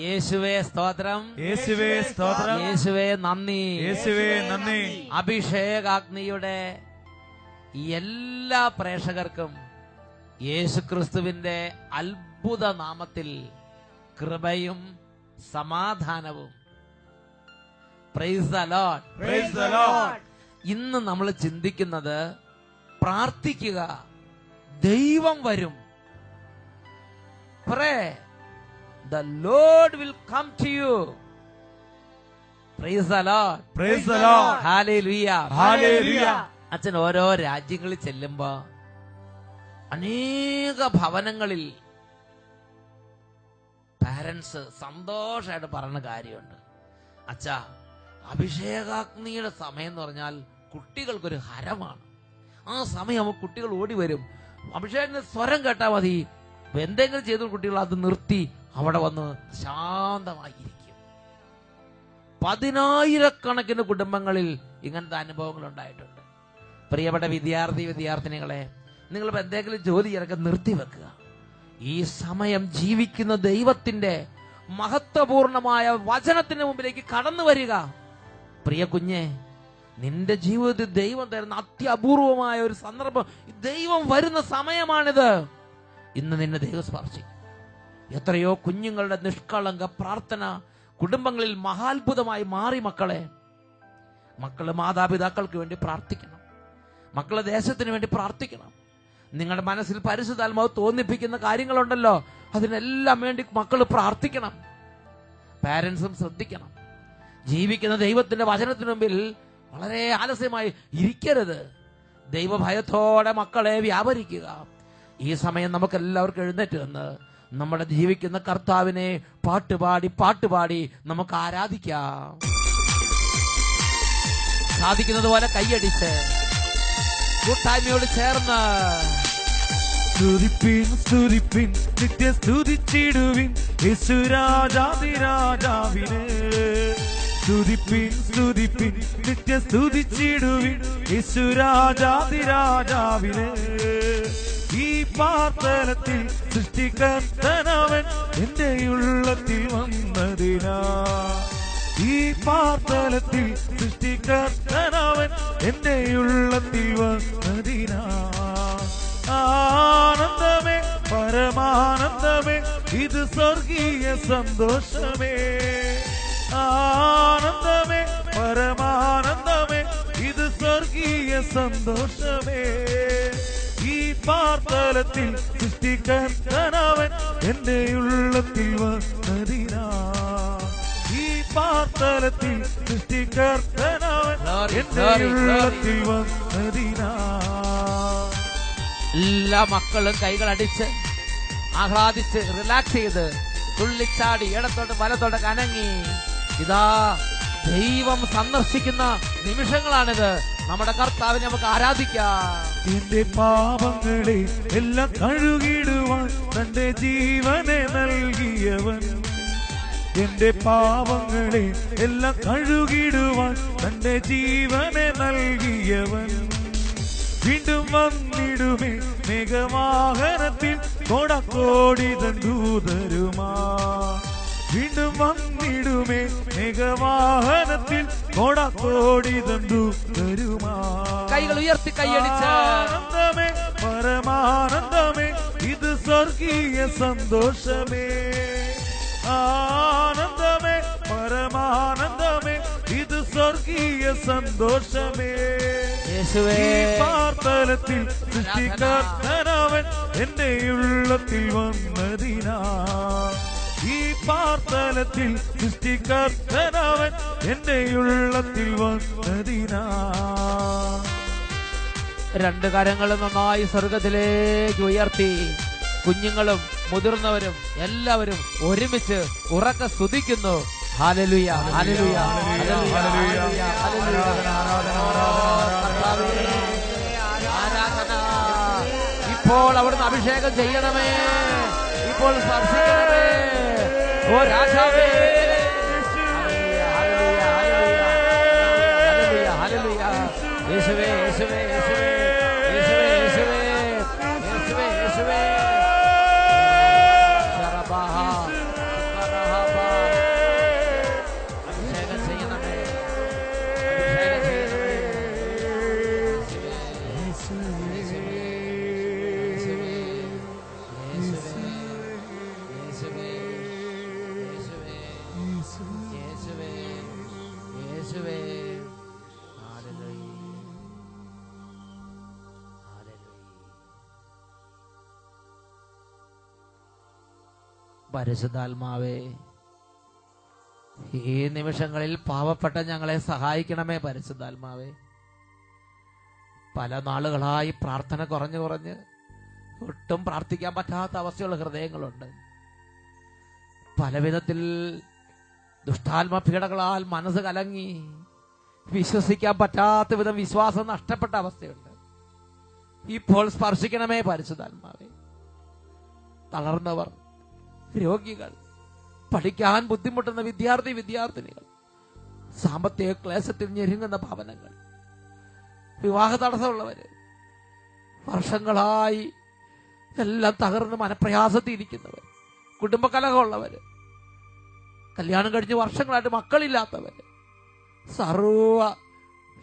യേശുവേ സ്തോത്രം. യേശുവേ സ്തോത്രം. യേശുവേ നന്ദി. യേശുവേ നന്ദി. അഭിഷേകാഗ്നിയുടെ എല്ലാ പ്രേക്ഷകർക്കും യേശുക്രിസ്തുവിന്റെ അത്ഭുത നാമത്തിൽ കൃപയും സമാധാനവും. Praise praise. ഇന്ന് നമ്മൾ ചിന്തിക്കുന്നത് പ്രാർത്ഥിക്കുക. ദൈവം വരും. Pray the Lord will come to you praise Hallelujah. അച്ഛൻ ഓരോ രാജ്യങ്ങളിൽ ചെല്ലുമ്പോ അനേക ഭവനങ്ങളിൽ പാരന്റ്സ് സന്തോഷമായിട്ട് പറയുന്ന കാര്യമുണ്ട്. അച്ഛാ അഭിഷേകാഗ്നിയുടെ സമയം എന്ന് പറഞ്ഞാൽ കുട്ടികൾക്കൊരു ഹരമാണ്. ആ സമയം കുട്ടികൾ ഓടി വരും. അഭിഷേകത്തിന്റെ സ്വരം കേട്ടാൽ മതി. എന്തെങ്കിലും ചെയ്ത കുട്ടികൾ അത് നിർത്തി അവിടെ വന്ന് ശാന്തമായിരിക്കും. പതിനായിരക്കണക്കിന് കുടുംബങ്ങളിൽ ഇങ്ങനത്തെ അനുഭവങ്ങൾ ഉണ്ടായിട്ടുണ്ട്. പ്രിയപ്പെട്ട വിദ്യാർത്ഥി വിദ്യാർത്ഥിനികളെ നിങ്ങൾ എന്തെങ്കിലും ജോലി ഇറക്കം നിർത്തിവെക്കുക ഈ സമയം ജീവിക്കുന്ന ദൈവത്തിന്റെ മഹത്വപൂർണമായ വചനത്തിന് മുമ്പിലേക്ക് കടന്നു വരിക. പ്രിയ കുഞ്ഞെ നിന്റെ ജീവിതത്തിൽ ദൈവം തരുന്ന അത്യപൂർവമായ ഒരു സന്ദർഭം ദൈവം വരുന്ന സമയമാണിത്. ഇന്ന് നിന്നെ ദൈവം എത്രയോ കുഞ്ഞുങ്ങളുടെ നിഷ്കളങ്ക പ്രാർത്ഥന കുടുംബങ്ങളിൽ മഹാത്ഭുതമായി മാറി മക്കളെ. മക്കൾ മാതാപിതാക്കൾക്ക് വേണ്ടി പ്രാർത്ഥിക്കണം. മക്കളെ ദേശത്തിന് വേണ്ടി പ്രാർത്ഥിക്കണം. നിങ്ങളുടെ മനസ്സിൽ പരിശുദ്ധാത്മാവ് തോന്നിപ്പിക്കുന്ന കാര്യങ്ങളുണ്ടല്ലോ. അതിനെല്ലാം വേണ്ടി മക്കൾ പ്രാർത്ഥിക്കണം. പാരൻസും ശ്രദ്ധിക്കണം. ജീവിക്കുന്ന ദൈവത്തിന്റെ വചനത്തിന് മുമ്പിൽ വളരെ ആലസ്യമായി ഇരിക്കരുത്. ദൈവഭയത്തോടെ മക്കളെ വ്യാപരിക്കുക. ഈ സമയം നമുക്ക് എല്ലാവർക്കും എഴുന്നേറ്റ് നിന്ന് നമ്മുടെ ജീവിക്കുന്ന കർത്താവിനെ പാട്ടുപാടി പാട്ടുപാടി നമുക്ക് ആരാധിക്കാം. സാധിക്കുന്നത് പോലെ കൈയടിച്ച് കൂട്ടായ്മയോട് ചേർന്ന്. സ്തുതിപ്പിൻ സ്തുതിപ്പിൻ നിത്യ സ്തുതിച്ചിടുവിൻ യേശുരാജാതിരാജാവിനെ സ്തുതിപ്പിൻ സ്തുതിപ്പിൻ നിത്യ സ്തുതിച്ചിടുവിൻ ഈ പാർത്തലത്തിൽ സൃഷ്ടികർത്തനവൻ എന്റെ ഉള്ളത്തിൽ വന്നതിനാ. ഈ പാർത്തലത്തിൽ സൃഷ്ടികർത്തനവൻ എന്റെ ഉള്ളത്തിൽ വന്നതിനാ. ആനന്ദമേ പരമാനന്ദമേ ഇത് സ്വർഗീയ സന്തോഷമേ. ആനന്ദമേ പരമാനന്ദമേ ഇത് സ്വർഗീയ സന്തോഷമേ. പാർത്തലത്തിൽ സൃഷ്ടിക്കർത്തനവൻ എന്റെ ഉള്ളത്തിൽ വന്നതിനാ. ഈ പാർത്തലത്തിൽ സൃഷ്ടിക്കർത്തനവൻ എന്റെ ഉള്ളത്തിൽ വന്നതിനാ. എല്ലാ മക്കളും കൈകൾ അടിച്ച് ആഹ്ലാദിച്ച് റിലാക്സ് ചെയ്ത് തുള്ളിച്ചാടി ഇടത്തോട്ട് വലത്തോട്ട് കനങ്ങി. ഇതാ ദൈവം സന്ദർശിക്കുന്ന നിമിഷങ്ങളാണിത്. നമ്മുടെ കർത്താവിനെ നമുക്ക് ആരാധിക്കാം. എന്റെ പാപങ്ങളെ എല്ലാം കഴുകിടുവാൻ തന്റെ ജീവനെ നൽകിയവൻ. എന്റെ പാപങ്ങളെ എല്ലാം കഴുകിടുവാൻ തന്റെ ജീവനെ നൽകിയവൻ. വീണ്ടും വന്നിടുമേ മേഘവാഹനത്തിൽ. കോടക്കോടി ദൂതരുമാ. വീണ്ടും വന്നിടുമേ മേഘവാഹനത്തിൽ കോടക്കോടി തരുമാ. കൈകൾ ഉയർത്തി കൈയടിച്ച് ആനന്ദമേ പരമാനന്ദമേ ഇത് സ്വർഗീയ സന്തോഷമേ. ആനന്ദമേ പരമാനന്ദമേ ഇത് സ്വർഗീയ സന്തോഷമേ. പാർത്തലത്തിൽ സൃഷ്ടിക്കാത്തനവൻ എന്റെ ഉള്ളത്തിൽ വന്നതിനാ. ഈ പാർത്തലത്തിൽ സൃഷ്ടിക്കർത്തനവൻ എന്റെ ഉള്ളത്തിൽ വന്നതിനാ. രണ്ട് കരങ്ങളും നന്നായി സ്വർഗത്തിലേക്ക് ഉയർത്തി. കുഞ്ഞുങ്ങളും മുതിർന്നവരും എല്ലാവരും ഒരുമിച്ച് ഉറക്ക സ്തുതിക്കുന്നു. ഇപ്പോൾ അവിടുന്ന് അഭിഷേകം ചെയ്യണമേ. ഇപ്പോൾ സ്പർശിക്കണമേ യേശുവേ രാജാവേ യേശുവേ യേശുവേ പരിശുദ്ധാത്മാവേ ഈ നിമിഷങ്ങളിൽ പാവപ്പെട്ട ഞങ്ങളെ സഹായിക്കണമേ പരിശുദ്ധാത്മാവേ. പല നാളുകളായി പ്രാർത്ഥന കുറഞ്ഞു കുറഞ്ഞ് ഒട്ടും പ്രാർത്ഥിക്കാൻ പറ്റാത്ത അവസ്ഥയുള്ള ഹൃദയങ്ങളുണ്ട്. പലവിധത്തിൽ ദുഷ്ടാത്മ പീഡകളാൽ മനസ്സ് കലങ്ങി വിശ്വസിക്കാൻ പറ്റാത്ത വിധം വിശ്വാസം നഷ്ടപ്പെട്ട അവസ്ഥയുണ്ട്. ഇപ്പോൾ സ്പർശിക്കണമേ പരിശുദ്ധാത്മാവേ. തളർന്നവർ രോഗികൾ പഠിക്കാൻ ബുദ്ധിമുട്ടുന്ന വിദ്യാർത്ഥി വിദ്യാർത്ഥിനികൾ സാമ്പത്തിക ക്ലേശത്തിൽ ഞെരുങ്ങുന്ന ഭവനങ്ങൾ വിവാഹ തടസ്സമുള്ളവര് വർഷങ്ങളായി എല്ലാം തകർന്ന് മനപ്രയാസത്തിൽ ഇരിക്കുന്നവർ കുടുംബകലഹമുള്ളവര് കല്യാണം കഴിഞ്ഞ് വർഷങ്ങളായിട്ട് മക്കളില്ലാത്തവര് സർവ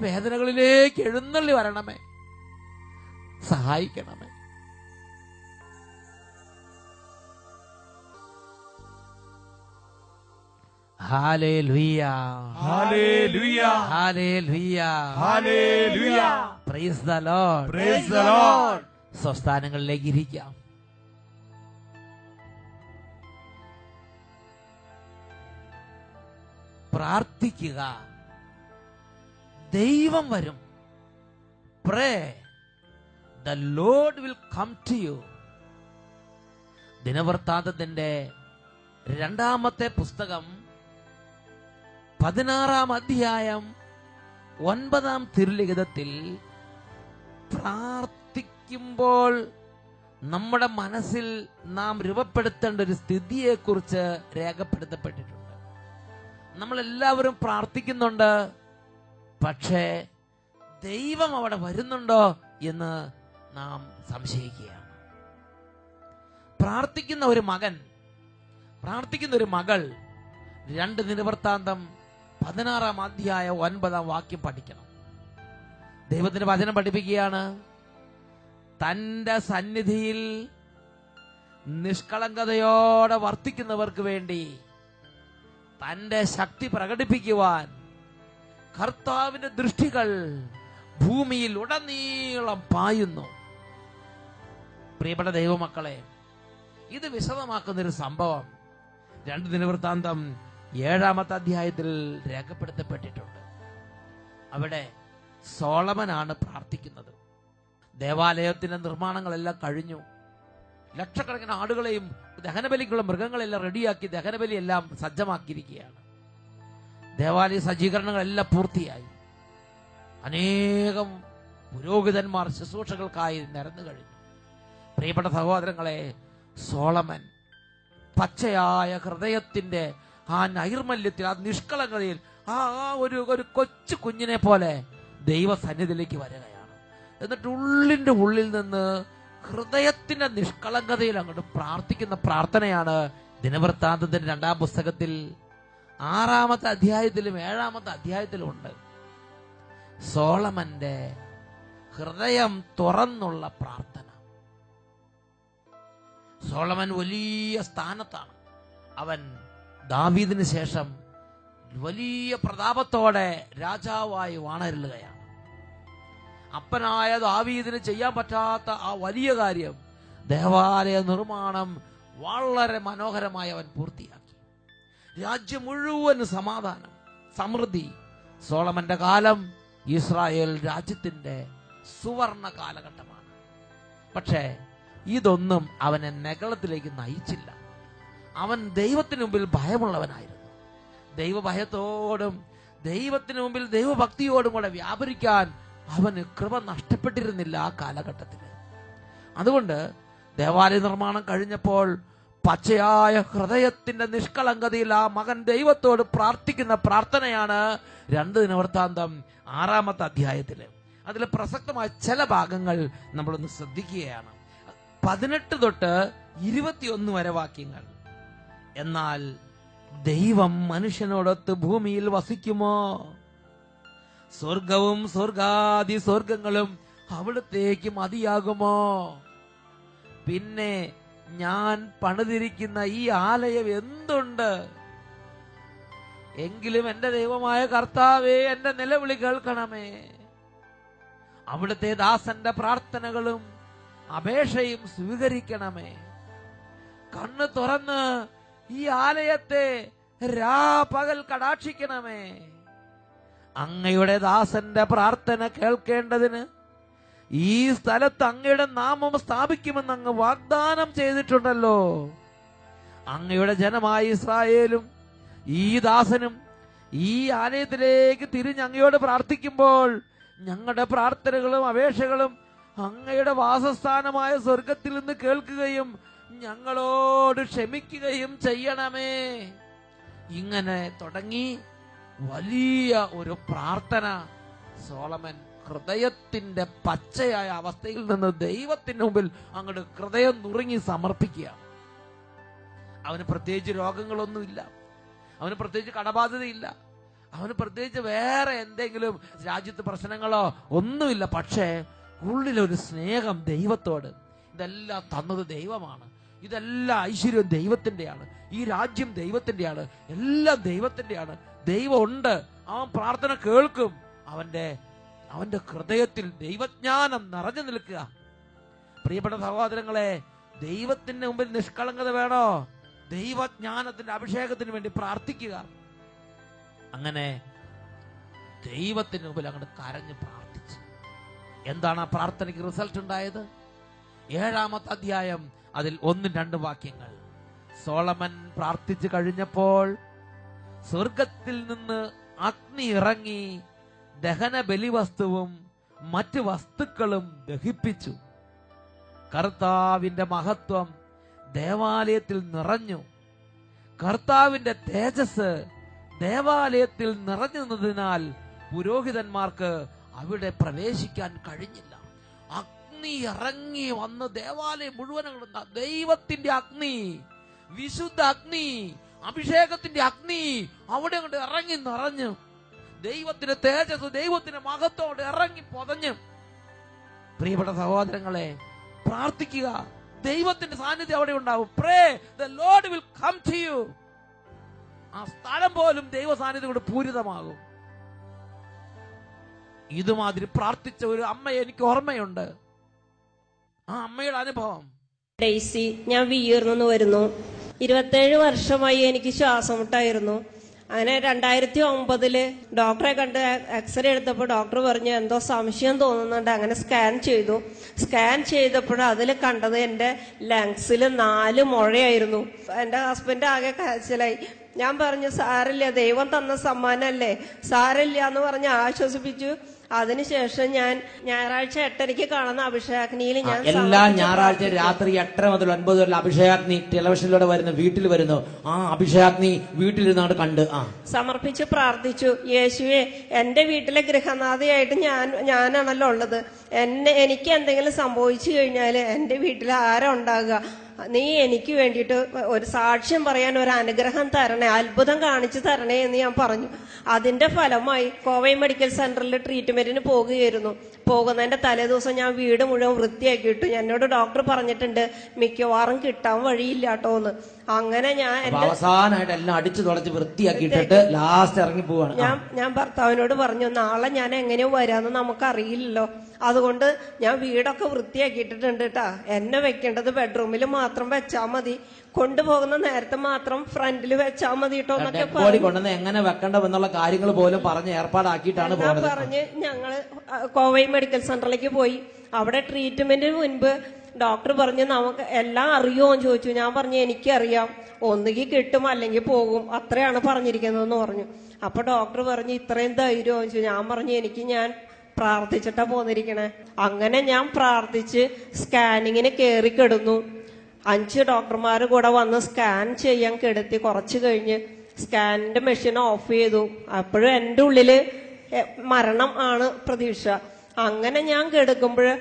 വേദനകളിലേക്ക് എഴുന്നള്ളി വരണമേ. സഹായിക്കണമേ. സ്വസ്ഥാനങ്ങളിലേക്ക് ഇരിക്കാം. പ്രാർത്ഥിക്കുക. ദൈവം വരും. Pray the Lord will come to you ദിനവൃത്താന്തത്തിന്റെ രണ്ടാമത്തെ പുസ്തകം പതിനാറാം അധ്യായം ഒൻപതാം തിരുലിഖിതത്തിൽ പ്രാർത്ഥിക്കുമ്പോൾ നമ്മുടെ മനസ്സിൽ നാം രൂപപ്പെടുത്തേണ്ട ഒരു സ്ഥിതിയെക്കുറിച്ച് രേഖപ്പെടുത്തപ്പെട്ടിട്ടുണ്ട്. നമ്മളെല്ലാവരും പ്രാർത്ഥിക്കുന്നുണ്ട് പക്ഷേ ദൈവം അവിടെ വരുന്നുണ്ടോ എന്ന് നാം സംശയിക്കുകയാണ്. പ്രാർത്ഥിക്കുന്ന ഒരു മകൻ പ്രാർത്ഥിക്കുന്ന ഒരു മകൾ രണ്ട് നിവർത്താന്തം പതിനാറാം അധ്യായ ഒൻപതാം വാക്യം പഠിക്കണം. ദൈവത്തിന്റെ വചനം പഠിപ്പിക്കുകയാണ്. തന്റെ സന്നിധിയിൽ നിഷ്കളങ്കതയോടെ വർത്തിക്കുന്നവർക്ക് വേണ്ടി തന്റെ ശക്തി പ്രകടിപ്പിക്കുവാൻ കർത്താവിന്റെ ദൃഷ്ടികൾ ഭൂമിയിൽ ഉടനീളം പായുന്നു. പ്രിയപ്പെട്ട ദൈവമക്കളെ ഇത് വിശദമാക്കുന്നൊരു സംഭവം. രണ്ട് ദിനവൃത്താന്തം ഏഴാമത്തെ അധ്യായത്തിൽ രേഖപ്പെടുത്തപ്പെട്ടിട്ടുണ്ട്. അവിടെ സോളമനാണ് പ്രാർത്ഥിക്കുന്നത്. ദേവാലയത്തിന്റെ നിർമ്മാണങ്ങളെല്ലാം കഴിഞ്ഞു. ലക്ഷക്കണക്കിന് ആടുകളെയും ദഹനബലിക്കുള്ള മൃഗങ്ങളെല്ലാം റെഡിയാക്കി ദഹനബലി എല്ലാം സജ്ജമാക്കിയിരിക്കുകയാണ്. ദേവാലയ സജ്ജീകരണങ്ങളെല്ലാം പൂർത്തിയായി. അനേകം പുരോഹിതന്മാർ ശുശ്രൂഷകൾക്കായി നിരന്നു കഴിഞ്ഞു. പ്രിയപ്പെട്ട സഹോദരങ്ങളെ സോളമൻ പച്ചയായ ഹൃദയത്തിന്റെ ആ നൈർമല്യത്തിൽ ആ നിഷ്കളങ്കതയിൽ ആ ഒരു ഒരു കൊച്ചു കുഞ്ഞിനെ പോലെ ദൈവസന്നിധിയിലേക്ക് വരികയാണ്. എന്നിട്ട് ഉള്ളിന്റെ ഉള്ളിൽ നിന്ന് ഹൃദയത്തിന്റെ നിഷ്കളങ്കതയിൽ അങ്ങോട്ട് പ്രാർത്ഥിക്കുന്ന പ്രാർത്ഥനയാണ് ദിനവൃത്താന്തത്തിന്റെ രണ്ടാം പുസ്തകത്തിൽ ആറാമത്തെ അധ്യായത്തിലും ഏഴാമത്തെ അധ്യായത്തിലും ഉണ്ട്. സോളമന്റെ ഹൃദയം തുറന്നുള്ള പ്രാർത്ഥന. സോളമൻ വലിയ സ്ഥാനത്താണ്. അവൻ ദാവീദിന് ശേഷം വലിയ പ്രതാപത്തോടെ രാജാവായി വാണരുളുകയാണ്. അപ്പനായ ദാവീദിന് ചെയ്യാൻ പറ്റാത്ത ആ വലിയ കാര്യം ദേവാലയ നിർമ്മാണം വളരെ മനോഹരമായി അവൻ പൂർത്തിയാക്കി. രാജ്യം മുഴുവൻ സമാധാനം സമൃദ്ധി. സോളമന്റെ കാലം ഇസ്രായേൽ രാജ്യത്തിന്റെ സുവർണ കാലഘട്ടമാണ്. പക്ഷേ ഇതൊന്നും അവനെ നഗളത്തിലേക്ക് നയിച്ചില്ല. അവൻ ദൈവത്തിന് മുമ്പിൽ ഭയമുള്ളവനായിരുന്നു. ദൈവഭയത്തോടും ദൈവത്തിന് മുമ്പിൽ ദൈവഭക്തിയോടും കൂടെ വ്യാപരിക്കാൻ അവന് കൃപ നഷ്ടപ്പെട്ടിരുന്നില്ല ആ കാലഘട്ടത്തിൽ. അതുകൊണ്ട് ദേവാലയ നിർമ്മാണം കഴിഞ്ഞപ്പോൾ പച്ചയായ ഹൃദയത്തിന്റെ നിഷ്കളങ്കതയിൽ ആ മകൻ ദൈവത്തോട് പ്രാർത്ഥിക്കുന്ന പ്രാർത്ഥനയാണ് രണ്ട് ദിനവൃത്താന്തം ആറാമത്തെ അധ്യായത്തിൽ. അതിൽ പ്രസക്തമായ ചില ഭാഗങ്ങൾ നമ്മളൊന്ന് ശ്രദ്ധിക്കുകയാണ്. പതിനെട്ട് തൊട്ട് ഇരുപത്തിയൊന്ന് വരെ വാക്യങ്ങൾ. എന്നാൽ ദൈവം മനുഷ്യനോടൊത്ത് ഭൂമിയിൽ വസിക്കുമോ? സ്വർഗവും സ്വർഗാദി സ്വർഗങ്ങളും അവിടത്തേക്ക് മതിയാകുമോ? പിന്നെ ഞാൻ പണിതിരിക്കുന്ന ഈ ആലയം എന്തുണ്ട്? എങ്കിലും എന്റെ ദൈവമായ കർത്താവേ എന്റെ നിലവിളി കേൾക്കണമേ. അവിടുത്തെ ദാസന്റെ പ്രാർത്ഥനകളും അപേക്ഷയും സ്വീകരിക്കണമേ. കണ്ണ് തുറന്ന് ഈ ആലയത്തെ രാപകൽ കടാക്ഷിക്കണമേ. അങ്ങയുടെ ദാസന്റെ പ്രാർത്ഥന കേൾക്കേണ്ടതിന് ഈ സ്ഥലത്ത് അങ്ങയുടെ നാമം സ്ഥാപിക്കുമെന്ന് അങ്ങ് വാഗ്ദാനം ചെയ്തിട്ടുണ്ടല്ലോ. അങ്ങയുടെ ജനമായ ഇസ്രായേലും ഈ ദാസനും ഈ ആലയത്തിലേക്ക് തിരിഞ്ഞ് അങ്ങയോട് പ്രാർത്ഥിക്കുമ്പോൾ ഞങ്ങളുടെ പ്രാർത്ഥനകളും അപേക്ഷകളും അങ്ങയുടെ വാസസ്ഥാനമായ സ്വർഗത്തിൽ നിന്ന് കേൾക്കുകയും ഞങ്ങളോട് ക്ഷമിക്കുകയും ചെയ്യണമേ. ഇങ്ങനെ തുടങ്ങി വലിയ ഒരു പ്രാർത്ഥന. സോളമൻ ഹൃദയത്തിന്റെ പച്ചയായ അവസ്ഥയിൽ നിന്ന് ദൈവത്തിന് മുമ്പിൽ അങ്ങോട്ട് ഹൃദയം നുറുങ്ങി സമർപ്പിക്കുക. അവന് പ്രത്യേകിച്ച് രോഗങ്ങളൊന്നുമില്ല. അവന് പ്രത്യേകിച്ച് കടബാധ്യതയില്ല. അവന് പ്രത്യേകിച്ച് വേറെ എന്തെങ്കിലും രാജ്യത്ത് പ്രശ്നങ്ങളോ ഒന്നുമില്ല. പക്ഷേ ഉള്ളിലൊരു സ്നേഹം ദൈവത്തോട്. ഇതെല്ലാം തന്നത് ദൈവമാണ്. ഇതെല്ലാം ഐശ്വര്യം ദൈവത്തിന്റെയാണ്. ഈ രാജ്യം ദൈവത്തിന്റെയാണ്. എല്ലാം ദൈവത്തിന്റെയാണ്. ദൈവം ഉണ്ട് അവൻ പ്രാർത്ഥന കേൾക്കും. അവന്റെ അവന്റെ ഹൃദയത്തിൽ ദൈവജ്ഞാനം നിറഞ്ഞു നിൽക്കുക. പ്രിയപ്പെട്ട സഹോദരങ്ങളെ ദൈവത്തിന്റെ മുമ്പിൽ നിഷ്കളങ്കത വേണോ? ദൈവജ്ഞാനത്തിന്റെ അഭിഷേകത്തിന് വേണ്ടി പ്രാർത്ഥിക്കുക. അങ്ങനെ ദൈവത്തിന് മുമ്പിൽ അങ്ങോട്ട് കരഞ്ഞ് പ്രാർത്ഥിച്ചു. എന്താണ് ആ പ്രാർത്ഥനയ്ക്ക് റിസൾട്ട് ഉണ്ടായത്? ഏഴാമത്തെ അധ്യായം അതിൽ ഒന്നും രണ്ട് വാക്യങ്ങൾ. സോളമൻ പ്രാർത്ഥിച്ചു കഴിഞ്ഞപ്പോൾ സ്വർഗത്തിൽ നിന്ന് അഗ്നി ഇറങ്ങി ദഹന ബലിവസ്തുവും മറ്റ് വസ്തുക്കളും ദഹിപ്പിച്ചു. കർത്താവിന്റെ മഹത്വം ദേവാലയത്തിൽ നിറഞ്ഞു. കർത്താവിന്റെ തേജസ് ദേവാലയത്തിൽ നിറഞ്ഞു നിന്നതിനാൽ പുരോഹിതന്മാർക്ക് അവിടെ പ്രവേശിക്കാൻ കഴിഞ്ഞില്ല. അഗ്നി ഇറങ്ങി വന്ന് ദേവാലയം മുഴുവൻ ദൈവത്തിന്റെ അഗ്നി വിശുദ്ധ അഗ്നി അഭിഷേകത്തിന്റെ അഗ്നി അവിടെ അങ്ങോട്ട് ഇറങ്ങി നിറഞ്ഞു ദൈവത്തിന്റെ തേജസ് ദൈവത്തിന്റെ മഹത്വം ഇറങ്ങി പൊതഞ്ഞു. പ്രിയപ്പെട്ട സഹോദരങ്ങളെ പ്രാർത്ഥിക്കുക. ദൈവത്തിന്റെ സാന്നിധ്യം അവിടെ ഉണ്ടാവും. Pray the Lord will come to you ആ സ്ഥലം പോലും ദൈവ സാന്നിധ്യം കൊണ്ട് പൂരിതമാകും. ഇതുമാതിരി പ്രാർത്ഥിച്ച ഒരു അമ്മയെ എനിക്ക് ഓർമ്മയുണ്ട്. ആ അമ്മയുടെ അനുഭവം. ഡെയ്സി ഞാൻ വിയർന്നു വരുന്നു. ഇരുപത്തേഴ് വർഷമായി എനിക്ക് ശ്വാസമുട്ടായിരുന്നു. അങ്ങനെ രണ്ടായിരത്തി ഒമ്പതിൽ ഡോക്ടറെ കണ്ട് എക്സ്റേ എടുത്തപ്പോൾ ഡോക്ടർ പറഞ്ഞു എന്തോ സംശയം തോന്നുന്നുണ്ട്. അങ്ങനെ സ്കാൻ ചെയ്തു. സ്കാൻ ചെയ്തപ്പോൾ അതിൽ കണ്ടത് എന്റെ ലങ്സിൽ നാല് മുഴയായിരുന്നു. എന്റെ ഹസ്ബൻഡ് ആകെ കാച്ചലായി ഞാൻ പറഞ്ഞു സാരില്ല ദൈവം തന്ന സമ്മാനമല്ലേ? സാരില്ല എന്ന് പറഞ്ഞ് ആശ്വസിപ്പിച്ചു. അതിനുശേഷം ഞാൻ ഞായറാഴ്ച എട്ടരയ്ക്ക് കാണുന്ന അഭിഷേകാഗ്നിയിൽ ഞാൻ എല്ലാ ഞായറാഴ്ച രാത്രി എട്ടര മുതൽ ഒൻപത് വരെ അഭിഷേകാഗ്നി ടെലിവിഷനിലൂടെ വരുന്നു വീട്ടിൽ വരുന്നു. ആ അഭിഷേകാഗ്നി വീട്ടിലിരുന്നാണ് കണ്ട് ആ. സമർപ്പിച്ച് പ്രാർത്ഥിച്ചു. യേശുവെ എന്റെ വീട്ടിലെ ഗൃഹനാഥയായിട്ട് ഞാൻ ഞാനാണല്ലോ ഉള്ളത്. എന്നെ എനിക്ക് എന്തെങ്കിലും സംഭവിച്ചു കഴിഞ്ഞാൽ എന്റെ വീട്ടിൽ ആരാ ഉണ്ടാകുക? നീ എനിക്ക് വേണ്ടിയിട്ട് ഒരു സാക്ഷ്യം പറയാൻ ഒരു അനുഗ്രഹം തരണേ അത്ഭുതം കാണിച്ചു തരണേ എന്ന് ഞാൻ പറഞ്ഞു. അതിന്റെ ഫലമായി കോവൈ മെഡിക്കൽ സെന്ററിൽ ട്രീറ്റ്മെന്റിന് പോകുകയായിരുന്നു. പോകുന്നതിന്റെ തലേദിവസം ഞാൻ വീട് മുഴുവൻ വൃത്തിയാക്കിയിട്ടു എന്നോട് ഡോക്ടർ പറഞ്ഞിട്ടുണ്ട് മിക്കവാറും കിട്ടാൻ വഴിയില്ല കേട്ടോ എന്ന്. അങ്ങനെ ഞാൻ അവസാനമായിട്ട് എല്ലാം അടിച്ചു തുടച്ച് വൃത്തിയാക്കിയിട്ടിട്ട് ലാസ്റ്റ് ഇറങ്ങി പോവാണ്. ഞാൻ ഞാൻ ഭർത്താവിനോട് പറഞ്ഞു നാളെ ഞാൻ എങ്ങനെയോ വരാന്ന് നമുക്കറിയില്ലല്ലോ. അതുകൊണ്ട് ഞാൻ വീടൊക്കെ വൃത്തിയാക്കിയിട്ടിട്ടുണ്ട് കേട്ടാ എന്നെ വെക്കേണ്ടത് ബെഡ്റൂമിൽ മാത്രം വെച്ചാൽ മതി. കൊണ്ടുപോകുന്ന നേരത്തെ മാത്രം ഫ്രണ്ടിൽ വെച്ചാ മതി കേട്ടോ എന്നൊക്കെ ബോഡി കൊണ്ടുവന്ന് എങ്ങനെ വെക്കണം എന്നുള്ള കാര്യങ്ങൾ പോലും പറഞ്ഞ് ഏർപ്പാടാക്കിയിട്ടാണ് പോകുന്നത് പറഞ്ഞ് ഞങ്ങൾ കോവൈ മെഡിക്കൽ സെന്ററിലേക്ക് പോയി. അവിടെ ട്രീറ്റ്മെന്റിന് മുൻപ് ഡോക്ടർ പറഞ്ഞു നമുക്ക് എല്ലാം അറിയുമോ എന്ന് ചോദിച്ചു. ഞാൻ പറഞ്ഞു എനിക്കറിയാം. ഒന്നുകിൽ കിട്ടും അല്ലെങ്കിൽ പോകും. അത്രയാണ് പറഞ്ഞിരിക്കുന്നതെന്ന് പറഞ്ഞു. അപ്പൊ ഡോക്ടർ പറഞ്ഞു ഇത്രയും ധൈര്യം ചോദിച്ചു. ഞാൻ പറഞ്ഞു എനിക്ക് ഞാൻ പ്രാർത്ഥിച്ചിട്ടാ പോന്നിരിക്കണേ. അങ്ങനെ ഞാൻ പ്രാർത്ഥിച്ച് സ്കാനിങ്ങിന് കയറി കിടന്നു. അഞ്ച് ഡോക്ടർമാർ കൂടെ വന്ന് സ്കാൻ ചെയ്യാൻ കിടത്തി കുറച്ച് കഴിഞ്ഞ് സ്കാനിന്റെ മെഷീൻ ഓഫ് ചെയ്തു. അപ്പോഴും എന്റെ ഉള്ളിൽ മരണം ആണ് പ്രതീക്ഷ. അങ്ങനെ ഞാൻ കിടക്കുമ്പോൾ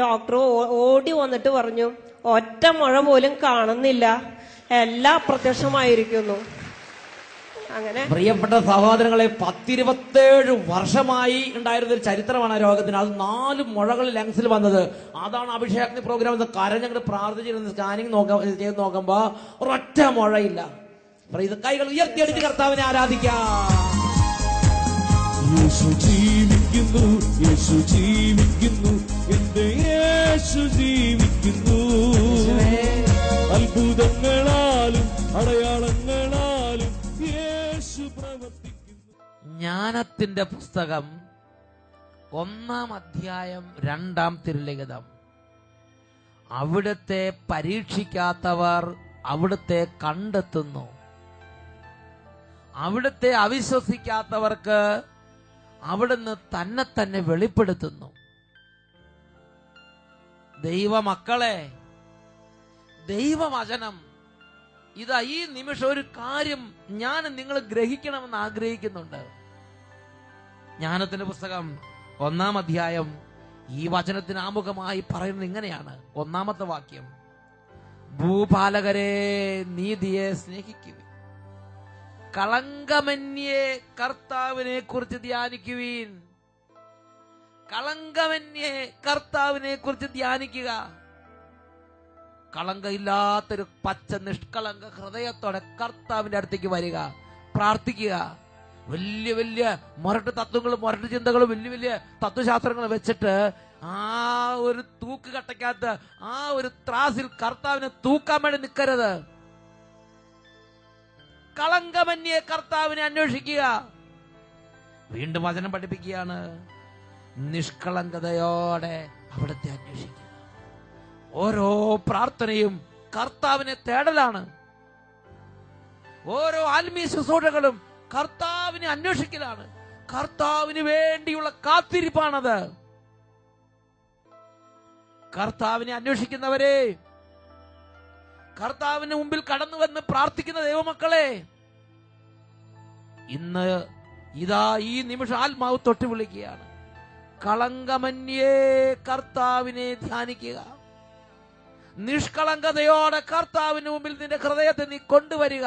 ഡോക്ടർ ഓടി വന്നിട്ട് പറഞ്ഞു ഒറ്റ മുഴ പോലും കാണുന്നില്ല. എല്ലാം അപ്രത്യക്ഷമായിരിക്കുന്നു. അങ്ങനെ. പ്രിയപ്പെട്ട സഹോദരങ്ങളെ പത്തിരുപത്തേഴ് വർഷമായി ഉണ്ടായിരുന്ന ഒരു ചരിത്രമാണ് രോഗത്തിന്. അത് നാല് മുഴകൾ ലങ്സിൽ വന്നത്. അതാണ് അഭിഷേകത്തിന് പ്രോഗ്രാം എന്ന് കരഞ്ഞങ്ങോട്ട് പ്രാർത്ഥിച്ചിരുന്ന സ്കാനിങ് നോക്ക ചെയ്ത് നോക്കുമ്പോ ഒരൊറ്റ മുഴയില്ല. കൈകൾ ഉയർത്തിയടിച്ച് കർത്താവിനെ ആരാധിക്കാം. യേശു ജീവിക്കുന്നു യേശു ജീവിക്കുന്നു എന്റെ യേശു ജീവിക്കുന്നു. അത്ഭുതങ്ങളാലും അടയാളങ്ങൾ ജ്ഞാനത്തിന്റെ പുസ്തകം ഒന്നാം അധ്യായം രണ്ടാം തിരുലിഖിതം. അവിടുത്തെ പരീക്ഷിക്കാത്തവർ അവിടുത്തെ കണ്ടെത്തുന്നു. അവിടുത്തെ അവിശ്വസിക്കാത്തവർക്ക് അവിടുന്ന് തന്നെ തന്നെ വെളിപ്പെടുത്തുന്നു. ദൈവമക്കളെ ദൈവവചനം ഇതാ ഈ നിമിഷം ഒരു കാര്യം ഞാൻ നിങ്ങൾ ഗ്രഹിക്കണമെന്ന് ആഗ്രഹിക്കുന്നുണ്ട്. ജ്ഞാനത്തിന്റെ പുസ്തകം ഒന്നാം അധ്യായം ഈ വചനത്തിന് ആമുഖമായി പറയുന്നത് ഇങ്ങനെയാണ്. ഒന്നാമത്തെ വാക്യം. ഭൂപാലകരെ നീതിയെ സ്നേഹിക്കുവിൻ. കളങ്കമന്യെ കർത്താവിനെ കുറിച്ച് ധ്യാനിക്കുവീൻ. കളങ്കമന്യെ കർത്താവിനെ കുറിച്ച് ധ്യാനിക്കുക. കളങ്കമില്ലാത്തൊരു പച്ച നിഷ്കളങ്ക ഹൃദയത്തോടെ കർത്താവിന്റെ അടുത്തേക്ക് വരിക. പ്രാർത്ഥിക്കുക. വലിയ വലിയ മൊരട്ട് തത്വങ്ങളും മൊരട്ട് ചിന്തകളും വലിയ വലിയ തത്വശാസ്ത്രങ്ങൾ വെച്ചിട്ട് ആ ഒരു തൂക്ക് കട്ടയ്ക്കകത്ത് ആ ഒരു ത്രാസിൽ കർത്താവിനെ തൂക്കാൻ വേണ്ടി നിൽക്കരുത് കളങ്കമന്യെ കർത്താവിനെ അന്വേഷിക്കുക. വീണ്ടും വചനം പഠിപ്പിക്കുകയാണ്. നിഷ്കളങ്കതയോടെ അവിടുത്തെ അന്വേഷിക്കുക. ഓരോ പ്രാർത്ഥനയും കർത്താവിനെ തേടലാണ്. ഓരോ ആത്മീയ ശുശ്രൂഷകളും കർത്താവിനെ അന്വേഷിക്കലാണ്. കർത്താവിന് വേണ്ടിയുള്ള കാത്തിരിപ്പാണത്. കർത്താവിനെ അന്വേഷിക്കുന്നവരെ കർത്താവിന് മുമ്പിൽ കടന്നു വന്ന് പ്രാർത്ഥിക്കുന്ന ദൈവമക്കളെ ഇന്ന് ഇതാ ഈ നിമിഷം ആത്മാവ് തൊട്ട് വിളിക്കുകയാണ്. കളങ്കമന്യേ കർത്താവിനെ ധ്യാനിക്കുക. നിഷ്കളങ്കതയോടെ കർത്താവിന് മുമ്പിൽ നിന്റെ ഹൃദയത്തെ നീ കൊണ്ടുവരിക.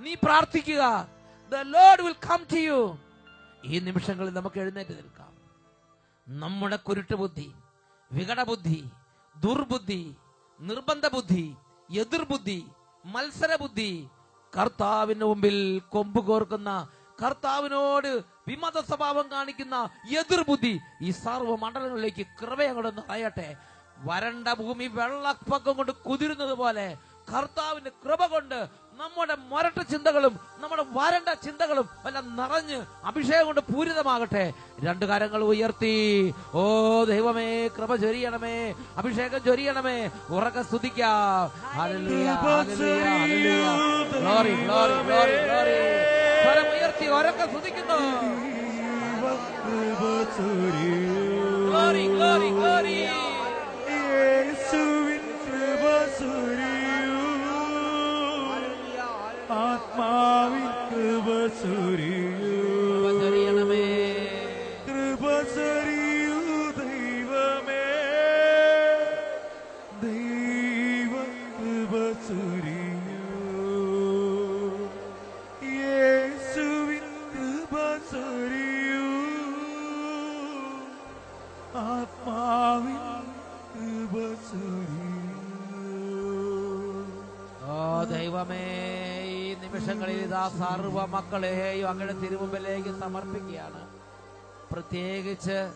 നീ പ്രാർത്ഥിക്കുക. The Lord will come to you ഈ നിമിഷങ്ങളിൽ നമുക്ക് എഴുന്നേറ്റ് നിൽക്കാം. നമ്മുടെ കുരുട്ട് ബുദ്ധി വികടബുദ്ധി ദുർബുദ്ധി നിർബന്ധ ബുദ്ധി എതിർബുദ്ധി മത്സരബുദ്ധി കർത്താവിന് മുമ്പിൽ കൊമ്പ് കർത്താവിനോട് വിമത സ്വഭാവം കാണിക്കുന്ന എതിർബുദ്ധി ഈ സർവ മണ്ഡലങ്ങളിലേക്ക് കൃപയങ്ങോട്ട് നിറയട്ടെ. വരണ്ട ഭൂമി വെള്ളപ്പൊക്കം കൊണ്ട് കുതിരുന്നത് പോലെ കർത്താവിന്റെ കൃപ കൊണ്ട് നമ്മുടെ മൊരട്ട ചിന്തകളും നമ്മുടെ വരണ്ട ചിന്തകളും എല്ലാം നിറഞ്ഞ് അഭിഷേകം കൊണ്ട് പൂരിതമാകട്ടെ. രണ്ട് കരങ്ങൾ ഉയർത്തി. ഓ ദൈവമേ കൃപ ചൊരിയണമേ. അഭിഷേകം ചൊരിയണമേ. ഉറക്കെ സ്തുതിക്കാം. സ്വരം ഉയർത്തി ഉറക്കെ സ്തുതിക്കുന്നു. Glory, glory, glory. കൃപ സർവ മക്കളെയും അങ്ങയുടെ തിരുമുമ്പിലേക്ക് സമർപ്പിക്കുകയാണ്. പ്രത്യേകിച്ച്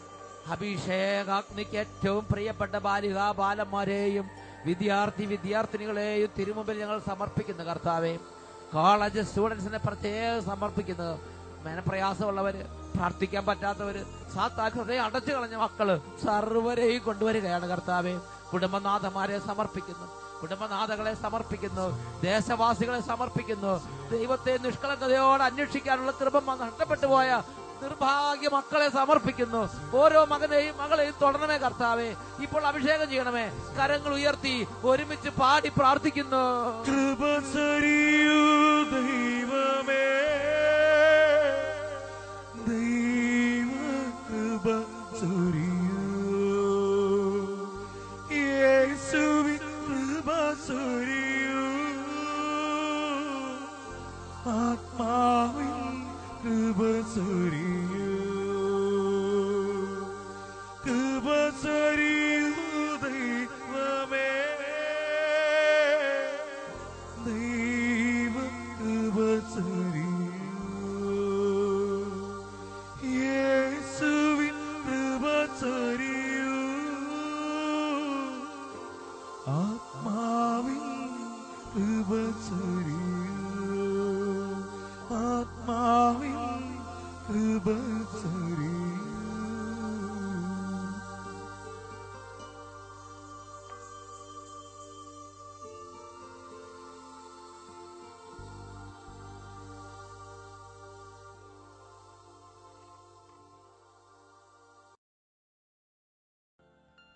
അഭിഷേകാഗ്നിക്ക് ഏറ്റവും പ്രിയപ്പെട്ട ബാലികാ ബാലന്മാരെയും വിദ്യാർത്ഥി വിദ്യാർത്ഥിനികളെയും തിരുമുമ്പിൽ ഞങ്ങൾ സമർപ്പിക്കുന്നു കർത്താവെ. കോളേജ് സ്റ്റുഡൻസിനെ പ്രത്യേകം സമർപ്പിക്കുന്നത് മനപ്രയാസമുള്ളവര് പ്രാർത്ഥിക്കാൻ പറ്റാത്തവര് സാത്താൻ ഹൃദയം അടച്ചു കളഞ്ഞ മക്കൾ സർവരെയും കൊണ്ടുവരികയാണ് കർത്താവെ. കുടുംബനാഥന്മാരെ സമർപ്പിക്കുന്നു. കുടുംബനാഥകളെ സമർപ്പിക്കുന്നു. ദേശവാസികളെ സമർപ്പിക്കുന്നു. ദൈവത്തെ നിഷ്കളങ്കതയോടെ അന്വേഷിക്കാനുള്ള കൃപം നഷ്ടപ്പെട്ടു പോയ നിർഭാഗ്യ മക്കളെ സമർപ്പിക്കുന്നു. ഓരോ മകനെയും മകളെയും തുടരണമേ കർത്താവെ. ഇപ്പോൾ അഭിഷേകം ചെയ്യണമേ. കരങ്ങൾ ഉയർത്തി ഒരുമിച്ച് പാടി പ്രാർത്ഥിക്കുന്നു. കൃപ സരിയു ദൈവമേ.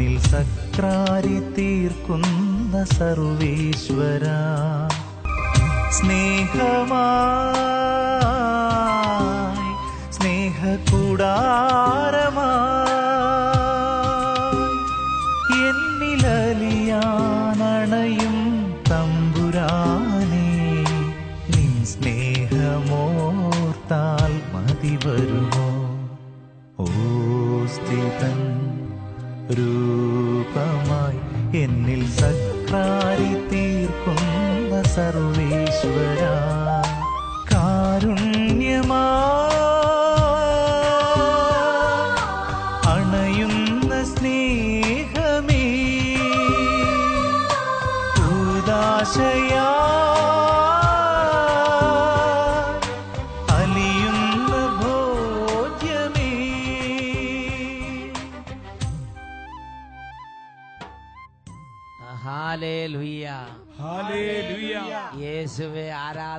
എന്നിൽ സക്രാരി തീർക്കുന്ന സർവേശ്വര. സ്നേഹമായി സ്നേഹകൂടാരമായി തമ്പുരാനേ. നിൻ സ്നേഹമോർത്താൽ മതി വരുമോ ഓ സ്ഥിതൻ രൂപമായി എന്നിൽ സക്രാരി തീർക്കുന്ന സർവേശ്വര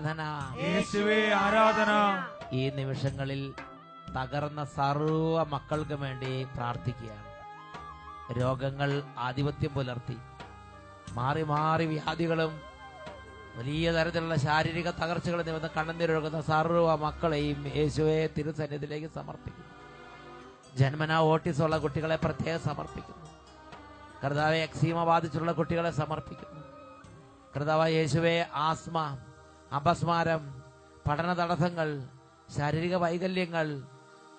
ആരാധന. യേശുവേ ആരാധന. ഈ നിമിഷങ്ങളിൽ തകർന്ന സർവ മക്കൾക്ക് വേണ്ടി പ്രാർത്ഥിക്കുകയാണ്. രോഗങ്ങൾ ആധിപത്യം പുലർത്തി. മാറി മാറി വ്യാധികളും വലിയ തരത്തിലുള്ള ശാരീരിക തകർച്ചകൾ നിമിത്തം കണ്ണുനീരൊഴുകുന്ന സർവ മക്കളെയും യേശുവെ തിരുസന്നിധിയിലേക്ക് സമർപ്പിക്കുന്നു. ജന്മന ഓട്ടിസ് ഉള്ള കുട്ടികളെ പ്രത്യേകം സമർപ്പിക്കുന്നു. കർത്താവെ എക്സീമ ബാധിച്ചുള്ള കുട്ടികളെ സമർപ്പിക്കുന്നു. കർത്താവ് യേശുവെ ആസ്മ അപസ്മാരം പഠന തടസ്സങ്ങൾ ശാരീരിക വൈകല്യങ്ങൾ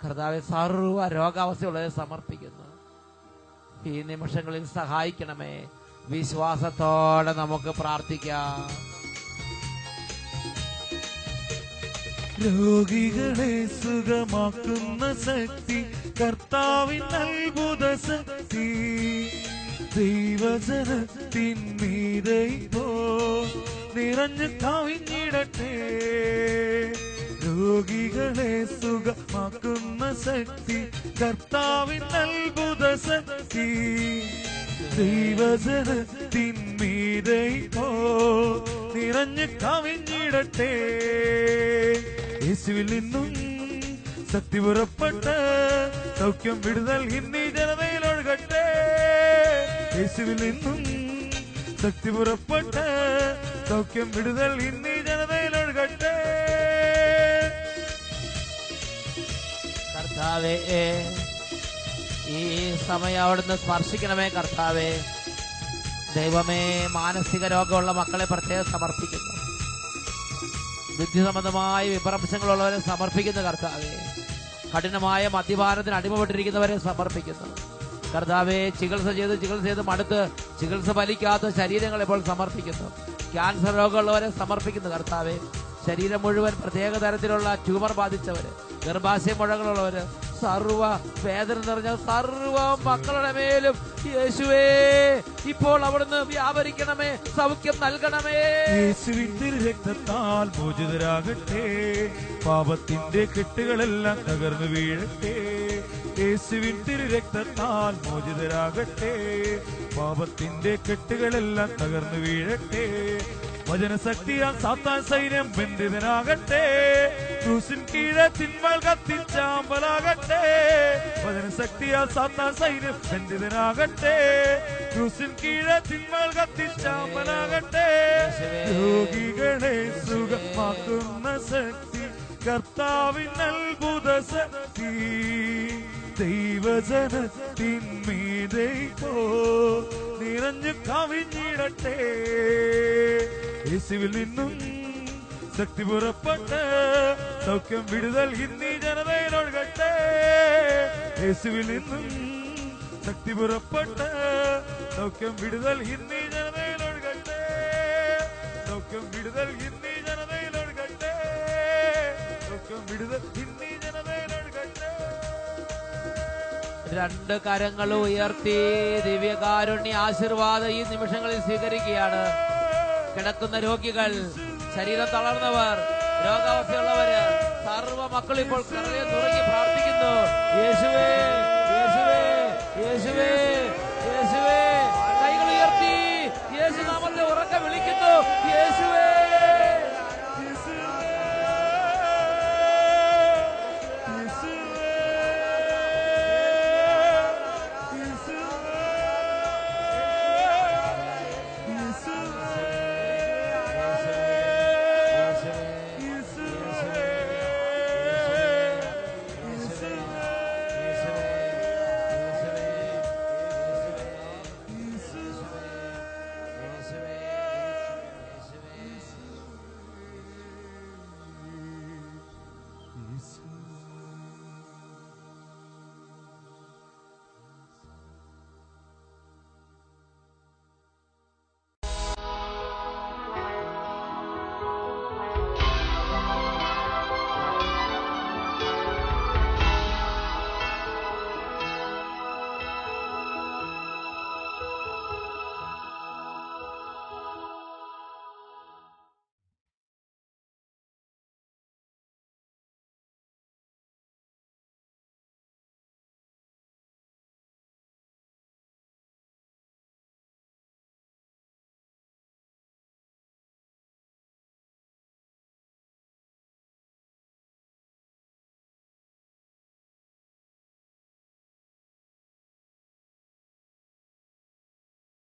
കർത്താവെ സർവ രോഗാവസ്ഥയുള്ളത് സമർപ്പിക്കുന്നു. ഈ നിമിഷങ്ങളിൽ സഹായിക്കണമേ. വിശ്വാസത്തോടെ നമുക്ക് പ്രാർത്ഥിക്കാം. രോഗികളെ സുഖമാക്കുന്ന ശക്തി കർത്താവിൻ അത്ഭുത ശക്തി. ദൈവജനത്തിന്മീതെ പോ നിറഞ്ഞു കവിഞ്ഞിടട്ടെ രോഗികളെ സുഖമാക്കുന്ന ശക്തി കർത്താവിൻ അത്ഭുത ശക്തി. ദൈവജനത്തിന്മീതെ പോ നിറഞ്ഞു കവിഞ്ഞിടട്ടെ യേശുവിൽ നിന്നും ശക്തി പുറപ്പെട്ട് സൗഖ്യം വിടുതൽ ഹിന്ദി ജനതയിൽ ഒഴുകട്ടെ. യേശുവിൽ നിന്നും ശക്തി പുറപ്പെട്ട് സൗഖ്യം വിടുതൽ ഇന്നീ ജനതയിൽ ഒഴുകട്ടെ. കർത്താവേ ഈ സമയം അവിടുന്ന് സ്പർശിക്കണമേ കർത്താവേ. ദൈവമേ മാനസിക രോഗമുള്ള മക്കളെ പ്രത്യേകം സമർപ്പിക്കുന്നു. ബുദ്ധി സംബന്ധമായ വിഭ്രംശങ്ങളുള്ളവരെ സമർപ്പിക്കുന്ന കർത്താവേ. കഠിനമായ മദ്യപാനത്തിന് അടിമപ്പെട്ടിരിക്കുന്നവരെ സമർപ്പിക്കുന്നു. കർത്താവെ ചികിത്സ ചെയ്ത് ചികിത്സ ചെയ്ത് മടുത്ത് ചികിത്സ ഫലിക്കാത്ത ശരീരങ്ങൾ ഇപ്പോൾ സമർപ്പിക്കുന്നു. ക്യാൻസർ രോഗമുള്ളവരെ സമർപ്പിക്കുന്നു കർത്താവെ. ശരീരം മുഴുവൻ പ്രത്യേക തരത്തിലുള്ള ട്യൂമർ ബാധിച്ചവര് ഗർഭാശയ മുഴകളുള്ളവര് സർവ വേദന നിറഞ്ഞ സർവ മക്കളുടെ മേലും യേശുവേ ഇപ്പോൾ അവിടുന്ന് വ്യാപരിക്കണമേ സൗഖ്യം നൽകണമേ. യേശുവിന്റെ രക്തത്താൽ മോചിതരാകട്ടെ പാപത്തിന്റെ കെട്ടുകളെല്ലാം തകർന്നു വീഴട്ടെ. യേശുവിൻ രക്തത്താൽ മോചിതരാകട്ടെ പാപത്തിന്റെ കെട്ടുകളെല്ലാം തകർന്നു വീഴട്ടെ. വചനശക്തിയാൽ സാത്താൻ സൈന്യം ബന്ധിതനാകട്ടെ. ക്രൂസിൻ കീഴെ തിന്മൽ കത്തിച്ചാമ്പലാകട്ടെ വചനശക്തിയാൽ സാത്താൻ സൈന്യം ബന്ധിതനാകട്ടെ. ക്രൂസിൻ കീഴെ തിന്മൽ കത്തിച്ചാമ്പലാകട്ടെ രോഗികളെ സുഖമാക്കുന്ന ശക്തി കർത്താവിൻ അത്ഭുത ശക്തി ദൈവജനത്തിന്മീതേ പോ നിറഞ്ഞു കവിഞ്ഞിടട്ടെ. യേശുവിൽ നിന്നും ശക്തി പുറപ്പെട്ട് സൗഖ്യം വിടുതൽ ഹിന്ദി ജനതയിലൊഴുകട്ടെ യേശുവിൽ നിന്നും ശക്തി പുറപ്പെട്ട് സൗഖ്യം വിടുതൽ ഹിന്ദി ജനതയിലൊഴുകട്ടെ സൗഖ്യം വിടുതൽ ഹിന്ദി ജനതയിലൊഴുകട്ടെ സൗഖ്യം വിടുതൽ ഹിന്ദി ജനതയിൽ ഒഴുകട്ടെ. രണ്ട് കരങ്ങൾ ഉയർത്തി ദിവ്യകാരുണ്യ ആശീർവാദം ഈ നിമിഷങ്ങളിൽ സ്വീകരിക്കുകയാണ്. കിടക്കുന്ന രോഗികൾ ശരീരം തളർന്നവർ രോഗാവസ്ഥയുള്ളവര് സർവ മക്കൾ ഇപ്പോൾ കരയെ തുറങ്ങി പ്രാർത്ഥിക്കുന്നു. യേശുവേ യേശുവേ യേശുവേ യേശുവേ. കൈകൾ ഉയർത്തി യേശുനാമത്തെ ഉറക്കം വിളിക്കുന്നു. യേശു Christmas.